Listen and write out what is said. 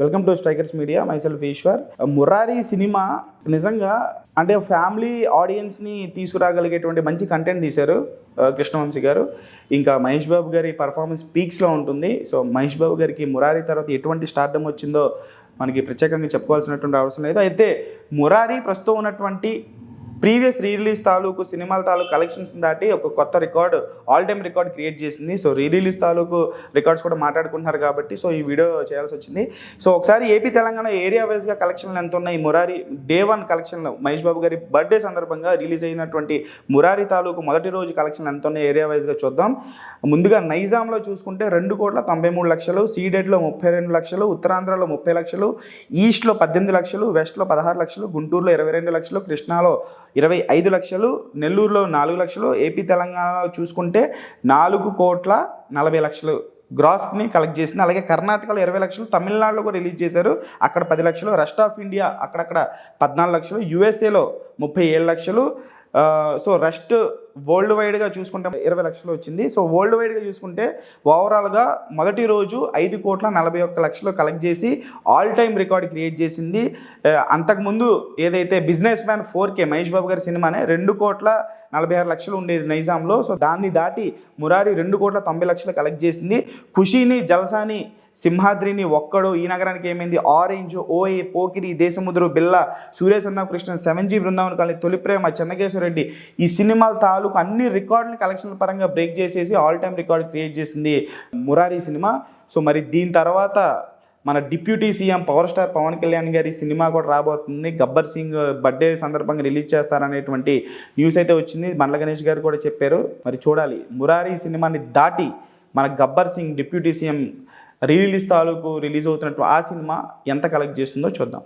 Welcome to Strikers Media myself Eshwar. Murari cinema నిజంగా అంటే family ఆడియన్స్ని తీసుకురాగలిగేటువంటి మంచి కంటెంట్ తీశారు కృష్ణవంశీ గారు. ఇంకా మహేష్ బాబు గారి పర్ఫార్మెన్స్ పీక్స్లో ఉంటుంది. సో మహేష్ బాబు గారికి మురారి తర్వాత ఎటువంటి స్టార్డమ్ వచ్చిందో మనకి ప్రత్యేకంగా చెప్పుకోవాల్సినటువంటి అవసరం లేదు. అయితే మురారి ప్రస్తుతం ఉన్నటువంటి ప్రీవియస్ రీ రిలీజ్ తాలూకు సినిమాల తాలూకు కలెక్షన్స్ దాటి ఒక కొత్త record all time record create చేసింది. సో రీ రిలీజ్ తాలూకు రికార్డ్స్ కూడా మాట్లాడుకుంటున్నారు కాబట్టి సో ఈ వీడియో చేయాల్సి వచ్చింది. సో ఒకసారి ఏపీ తెలంగాణ ఏరియా వైజ్గా కలెక్షన్లు ఎంత ఉన్నాయి మురారి డే వన్ కలెక్షన్లు మహేష్ బాబు గారి బర్త్డే సందర్భంగా రిలీజ్ అయినటువంటి మురారి తాలూకు మొదటి రోజు కలెక్షన్లు ఎంత ఉన్నాయి ఏరియా వైజ్గా చూద్దాం. ముందుగా నైజాంలో చూసుకుంటే రెండు కోట్ల తొంభై మూడు లక్షలు సీడెడ్లో ముప్పై రెండు లక్షలు ఉత్తరాంధ్రలో ముప్పై లక్షలు ఈస్ట్లో పద్దెనిమిది లక్షలు వెస్ట్లో పదహారు లక్షలు గుంటూరులో ఇరవై రెండు లక్షలు కృష్ణాలో ఇరవై ఐదు లక్షలు నెల్లూరులో నాలుగు లక్షలు ఏపీ తెలంగాణలో చూసుకుంటే నాలుగు కోట్ల నలభై లక్షలు గ్రాస్ని కలెక్ట్ చేసింది. అలాగే కర్ణాటకలో ఇరవై లక్షలు తమిళనాడులో కూడా రిలీజ్ చేశారు. అక్కడ పది లక్షలు రెస్ట్ ఆఫ్ ఇండియా అక్కడక్కడ పద్నాలుగు లక్షలు యూఎస్ఏలో ముప్పై ఏడు లక్షలు. సో రెస్ట్ వరల్డ్ వైడ్గా చూసుకుంటే ఇరవై లక్షలు వచ్చింది. సో వరల్డ్ వైడ్గా చూసుకుంటే ఓవరాల్గా మొదటి రోజు ఐదు కోట్ల నలభై ఒక్క లక్షలు కలెక్ట్ చేసి ఆల్ టైమ్ రికార్డ్ క్రియేట్ చేసింది. అంతకుముందు ఏదైతే businessman four K Mahesh Babu గారి సినిమానే రెండు కోట్ల నలభై ఆరు లక్షలు ఉండేది నైజాంలో. సో దాన్ని దాటి మురారి రెండు కోట్ల తొంభై లక్షలు కలెక్ట్ చేసింది. ఖుషీని జల్సాని సింహాద్రిని ఒక్కడు ఈ నగరానికి ఏమైంది? Orange OA Pokiri Desamuduru Billa సూర్యసన్న Krishna seven G Brindavan colony Tholi Prema Chennakesava Reddy ఈ సినిమాల తాలూకు అన్ని రికార్డుని కలెక్షన్ల పరంగా బ్రేక్ చేసేసి ఆల్ టైమ్ రికార్డు క్రియేట్ చేసింది మురారి సినిమా. సో మరి దీని తర్వాత మన deputy CM power star Pawan Kalyan గారి సినిమా కూడా రాబోతుంది. గబ్బర్ సింగ్ బర్త్డే సందర్భంగా రిలీజ్ చేస్తారనేటువంటి న్యూస్ అయితే వచ్చింది. బండ్ల గణేష్ గారు కూడా చెప్పారు. మరి చూడాలి. మురారి సినిమాని దాటి మన Gabbar Singh deputy CM rerelease తాలూకు రిలీజ్ అవుతున్నట్టు ఆ సినిమా ఎంత కలెక్ట్ చేస్తుందో చూద్దాం.